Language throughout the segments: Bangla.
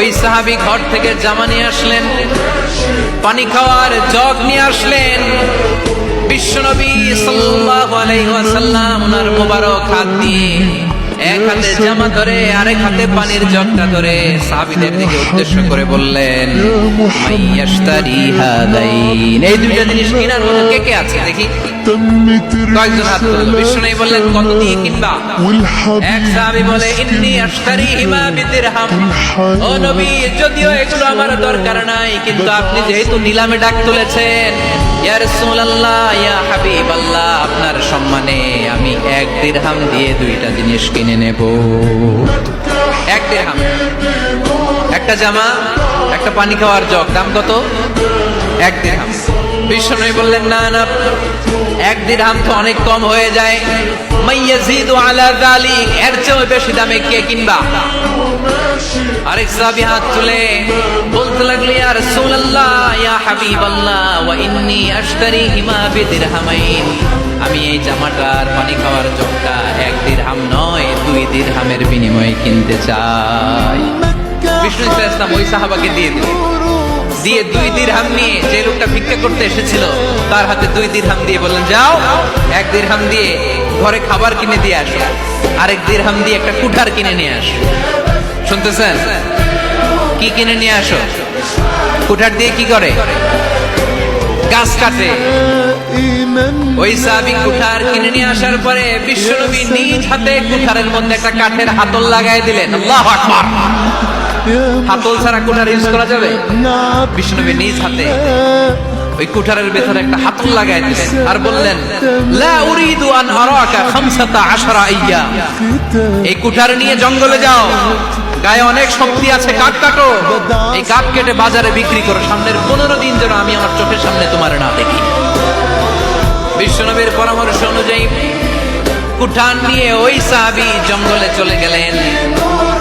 ওই সাহাবি ঘর থেকে জামা নিয়ে আসলেন, পানি খাওয়ার জগ নিয়ে আসলেন। বিশ্বনবী সাল্লাল্লাহু আলাইহি ওয়াসাল্লাম, ওনার মোবারক হাত দিয়ে এক হাতে জামা ধরে আরেক হাতে পানির জগটা ধরে সাহাবীদের দিকে উদ্দেশ্য করে বললেন মাইয়াশতারি হাদাইন। এই দুইটা জিনিস কে কে আছে দেখি? কয়েকজন হাত তুললো বিশ্বনবী বললেন কত দিয়ে কিনবা? এক সাহাবী বলে, ইন্নি আশতারি হিমা ও নবী, যদিও এগুলো আমার দরকার নাই, কিন্তু আপনি যেহেতু নিলামে ডাক তুলেছেন আপনার সম্মানে আমি এক দেড়হাম দিয়ে দুইটা জিনিস কিনে নেব। এক দেড়হাম একটা জামা, একটা পানি খাওয়ার জগ। দাম কত? এক দেড়হাম বিষ্ণু বললেন, না না এক দিরহাম তো অনেক কম হয়ে যায়। মাইয়াজিদু আলা যালিক এর চেয়ে বেশি দামে কে কিনবা? আরেক সাহাবী হাত তুলে বলতে লাগল ইয়া রাসূলুল্লাহ ইয়া হাবিবাল্লাহ ওয়া ইন্নী আশতারি হিমা বিদিরহামাইন। আমি এই জামাটার পানি খাওয়ার জগটা এক দিরহাম নয় দুই দিরহামের বিনিময়ে কিনতে চাই। বিষ্ণু ইসা ইসলাম ওই সাহাবাকে দিয়ে দিল দিয়ে দুই দিরহাম নিয়ে যে লোকটা ভিক্ষা করতে এসেছিল, তার হাতে দুই দিরহাম দিয়ে বললেন, যাও, এক দিরহাম দিয়ে ঘরে খাবার কিনে দিয়ে আসো, আরেক দিরহাম দিয়ে একটা কুঠার কিনে নিয়ে আসো। শুনতেছেন? কি কিনে নিয়ে আসো? কুঠার দিয়ে কি করে? গাছ কাটে। ওই সাহাবি কুঠার কিনে নিয়ে আসার পরে বিশ্বনবী নিজ হাতে কুঠারের মধ্যে একটা কাঠের হাতল লাগাই দিলেন। আল্লাহু আকবার। হাতল ছাড়া কুঠার ইউজ করা যাবে? বিষ্ণুনবী নিজ হাতে ওই কুঠারের ভেতরে একটা হাতল লাগাই দিলেন আর বললেন লা উরিদু আন আরাকা খামসাতা আশরা আইয়া। এই কুঠার নিয়ে জঙ্গলে যাও। গায়ে অনেক শক্তি আছে কাঠ কাটো। এই কাঠ কেটে বাজারে বিক্রি করো। সামনের পনেরো দিন যেন আমি আমার চোখের সামনে তোমার না দেখি। বিশ্বনবীর পরামর্শ অনুযায়ী কুঠান নিয়ে ওই সাহাবি জঙ্গলে চলে গেলেন।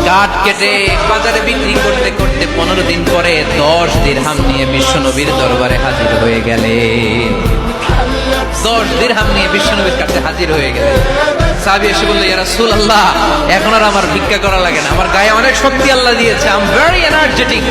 কাঠ কেটে বাজারে বিক্রি করতে করতে পনেরো দিন পরে দশ দিরহাম নিয়ে বিশ্বনবীর দরবারে হাজির হয়ে গেলেন। দশ দিরহাম নিয়ে বিশ্বনবীর কাছে হাজির হয়ে গেলেন। সাহাবি এসে বলল, ইয়া রাসূল আল্লাহ এখন আর আমার ভিক্ষা করা লাগে না। আমার গায়ে অনেক শক্তি আল্লাহ দিয়েছে। I am very energetic